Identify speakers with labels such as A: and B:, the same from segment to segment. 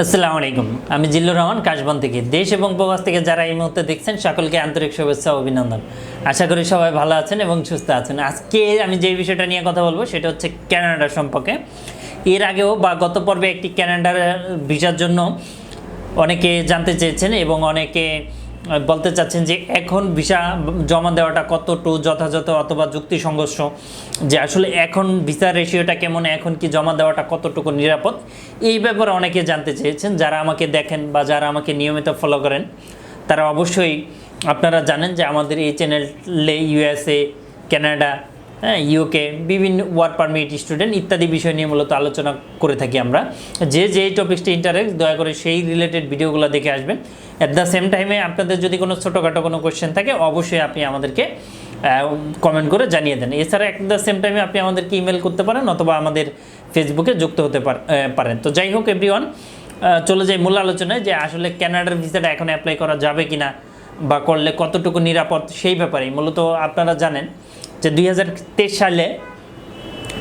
A: আসসালামু আলাইকুম। আমি জিল্লুর রহমান, কাশবন থেকে। দেশ এবং প্রবাস থেকে যারা এই মুহূর্তে দেখছেন, সকলকে আন্তরিক শুভেচ্ছা অভিনন্দন। আশা করি সবাই ভালো আছেন এবং সুস্থ আছেন। আজকে আমি যে বিষয়টা নিয়ে কথা বলব, সেটা হচ্ছে ক্যানাডা সম্পর্কে। এর আগেও বা গত পর্বে একটি ক্যানাডার ভিসার জন্য অনেকে জানতে চেয়েছেন এবং অনেকে বলতে চাচ্ছেন যে এখন ভিসা জমা দেওয়াটা কতটুকু যথাযথ অথবা যুক্তি সংঘর্ষ যে আসলে এখন ভিসার রেশিওটা কেমন, এখন কি জমা দেওয়াটা কতটুকু নিরাপদ? এই ব্যাপারে অনেকে জানতে চেয়েছেন, যারা আমাকে দেখেন বা যারা আমাকে নিয়মিত ফলো করেন, তারা অবশ্যই আপনারা জানেন যে আমাদের এই চ্যানেলে ইউএসএ কানাডা হ্যাঁ ইউকে বিভিন্ন ওয়ার্ক পারমিট স্টুডেন্ট ইত্যাদি বিষয় নিয়ে মূলত আলোচনা করে থাকি আমরা। যে যে টপিক্সটি ইন্টারেস্ট দয়া করে সেই রিলেটেড ভিডিওগুলো দেখে আসবেন। অ্যাট দ্য সেম টাইমে আপনাদের যদি কোনো ছোটোখাটো কোনো কোয়েশ্চেন থাকে, অবশ্যই আপনি আমাদেরকে কমেন্ট করে জানিয়ে দেন। এছাড়া অ্যাট দ্য সেম টাইমে আপনি আমাদেরকে ইমেল করতে পারেন অথবা আমাদের ফেসবুকে যুক্ত হতে পারেন। তো যাই হোক এভরিওয়ান চলে যাই মূল আলোচনায় যে আসলে ক্যানাডার ভিসাটা এখন অ্যাপ্লাই করা যাবে কিনা বা করলে কতটুকু নিরাপদ সেই ব্যাপারেই। মূলত আপনারা জানেন যে দুই হাজার তেইশ সালে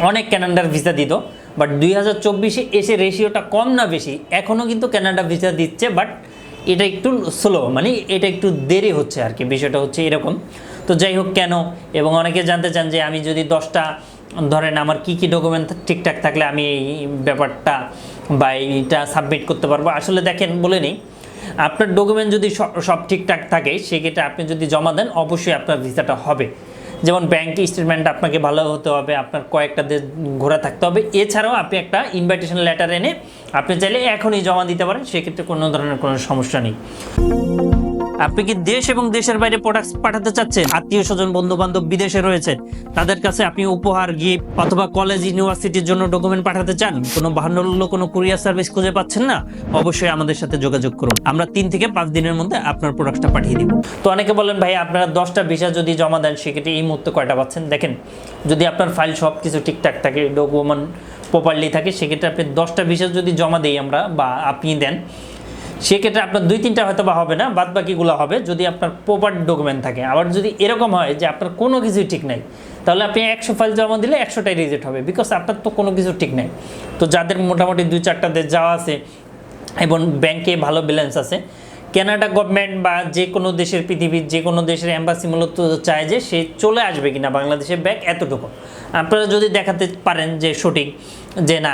A: অনেক ক্যানাডার ভিসা দিত বাট দুই এসে রেশিওটা কম না বেশি এখনও কিন্তু ক্যানাডা ভিসা দিচ্ছে বাট এটা একটু স্লো মানে এটা একটু দেরি হচ্ছে আর কি, বিষয়টা হচ্ছে এরকম। তো যাই হোক, কেন? এবং অনেকে জানতে চান যে আমি যদি দশটা, ধরেন আমার কি কি ডকুমেন্ট ঠিকঠাক থাকলে আমি এই ব্যাপারটা বা এইটা সাবমিট করতে পারব? আসলে দেখেন, বলে নিই। আপনার ডকুমেন্ট যদি সব- ঠিকঠাক থাকে, সেক্ষেত্রে আপনি যদি জমা দেন, অবশ্যই আপনার ভিসাটা হবে। যেমন ব্যাংক স্টেটমেন্ট আপনাকে ভালো হতে হবে, আপনার কয়েকটা দেশ ঘোরা থাকতে হবে। এছাড়াও আপনি একটা ইনভাইটেশন লেটার এনে আপনি চাইলে এখনই জমা দিতে পারেন, সেক্ষেত্রে কোনো ধরনের কোনো সমস্যা নেই। আপনি কি দেশ এবং দেশের বাইরে প্রোডাক্ট পাঠাতে চাচ্ছেন? আত্মীয় স্বজন বন্ধু বান্ধব বিদেশে রয়েছেন তাদের কাছে আপনি উপহার গিফট অথবা কলেজ ইউনিভার্সিটির জন্য ডকুমেন্ট পাঠাতে চান? কোনো বাহান্ন কোনো কুরিয়ার সার্ভিস খুঁজে পাচ্ছেন না? অবশ্যই আমাদের সাথে যোগাযোগ করুন। আমরা তিন থেকে পাঁচ দিনের মধ্যে আপনার প্রোডাক্টটা পাঠিয়ে দিব। তো অনেকে বলেন, ভাই, আপনারা দশটা ভিসা যদি জমা দেন, সেক্ষেত্রে এই মুহূর্তে কয়টা পাচ্ছেন? দেখেন, যদি আপনার ফাইল সব কিছু ঠিকঠাক থাকে ডকুমেন্ট প্রপারলি থাকে, সেক্ষেত্রে আপনি দশটা ভিসা যদি জমা দিই আমরা বা আপনি দেন সেক্ষেত্রে আপনার দুই তিনটা হয়তো বা হবে না বাদ বাকিগুলো হবে যদি আপনার প্রপার ডকুমেন্ট থাকে। আবার যদি এরকম হয় যে আপনার কোনো কিছুই ঠিক নাই, তাহলে আপনি একশো ফাইল জমা দিলে একশোটাই রিজেক্ট হবে বিকজ আপনার তো কোনো কিছু ঠিক নাই। তো যাদের মোটামুটি দুই চারটা দেশ যাওয়া আছে, এবং ব্যাংকে ভালো ব্যালেন্স আছে কানাডা গভর্নমেন্ট বা যে কোনো দেশের পৃথিবীর যে কোনো দেশের অ্যাম্বাসি মূলত চায় যে সে চলে আসবে কিনা বাংলাদেশে ব্যাগ এতটুকু। আপনারা যদি দেখাতে পারেন যে সঠিক যে না,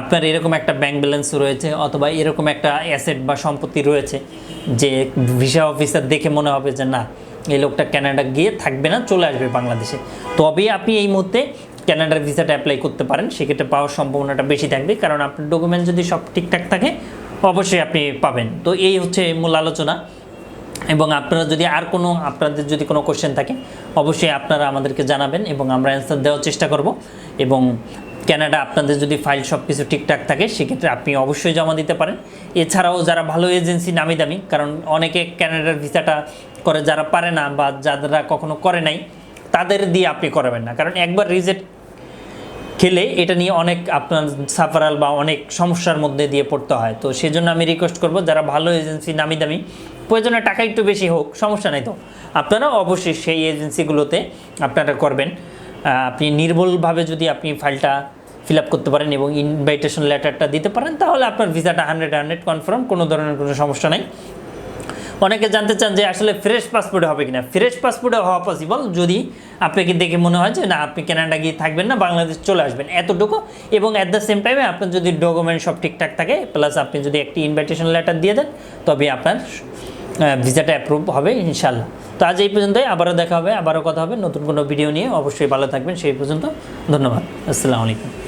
A: আপনার এরকম একটা ব্যাংক ব্যালেন্স রয়েছে অথবা এরকম একটা অ্যাসেট বা সম্পত্তি রয়েছে যে ভিসা অফিসার দেখে মনে হবে যে না, এই লোকটা কানাডা গিয়ে থাকবে না, চলে আসবে বাংলাদেশে। তবেই আপনি এই মুহূর্তে কানাডার ভিসাটা অ্যাপ্লাই করতে পারেন, সেক্ষেত্রে পাওয়ার সম্ভাবনাটা বেশি থাকবে। কারণ আপনার ডকুমেন্ট যদি সব ঠিকঠাক থাকে অবশ্যই আপনি পাবেন। তো এই হচ্ছে মূল আলোচনা। এবং আপনারা যদি আর কোনো, আপনাদের যদি কোনো কোশ্চেন থাকে, অবশ্যই আপনারা আমাদেরকে জানাবেন এবং আমরা অ্যান্সার দেওয়ার চেষ্টা করব। এবং ক্যানাডা আপনাদের যদি ফাইল সব কিছু ঠিকঠাক থাকে, সেক্ষেত্রে আপনি অবশ্যই জমা দিতে পারেন। এছাড়াও যারা ভালো এজেন্সি নামি দামি, কারণ অনেকে ক্যানাডার ভিসাটা করে, যারা পারে না বা যারা কখনো করে নাই, তাদের দিয়ে আপনি করাবেন না। কারণ একবার রিজেক্ট খেলে এটা নিয়ে অনেক আপনার সাফারাল বা অনেক সমস্যার মধ্যে দিয়ে পড়তে হয়। তো সেই জন্য আমি রিকোয়েস্ট করব, যারা ভালো এজেন্সি নামি দামি প্রয়োজনে টাকা একটু বেশি হোক, সমস্যা নেই তো। আপনারা অবশ্যই সেই এজেন্সিগুলোতে আপনারা করবেন। আপনি নির্ভুলভাবে যদি আপনি ফাইলটা ফিল আপ করতে পারেন এবং ইনভাইটেশন লেটারটা দিতে পারেন, তাহলে আপনার ভিসাটা হান্ড্রেড হান্ড্রেড কনফার্ম কোনো ধরনের কোনো সমস্যা নেই। অনেকে জানতে চান যে আসলে ফ্রেশ পাসপোর্টে হবে কিনা। ফ্রেশ পাসপোর্টে হওয়া পসিবল যদি আপনাকে দেখে মনে হয় যে না, আপনি কানাডা গিয়ে থাকবেন না, বাংলাদেশ চলে আসবেন। এতটুকু। এবং অ্যাট দ্য সেম টাইমে আপনার যদি ডকুমেন্ট সব ঠিকঠাক থাকে প্লাস আপনি যদি একটি ইনভাইটেশন লেটার দিয়ে দেন তবে আপনার ভিসাটা অ্যাপ্রুভ হবে ইনশাল্লাহ তো আজ এই পর্যন্তই। আবারও দেখা হবে, আবারও কথা হবে। নতুন কোনো ভিডিও নিয়ে। অবশ্যই ভালো থাকবেন। সেই পর্যন্ত ধন্যবাদ। আসসালামু আলাইকুম।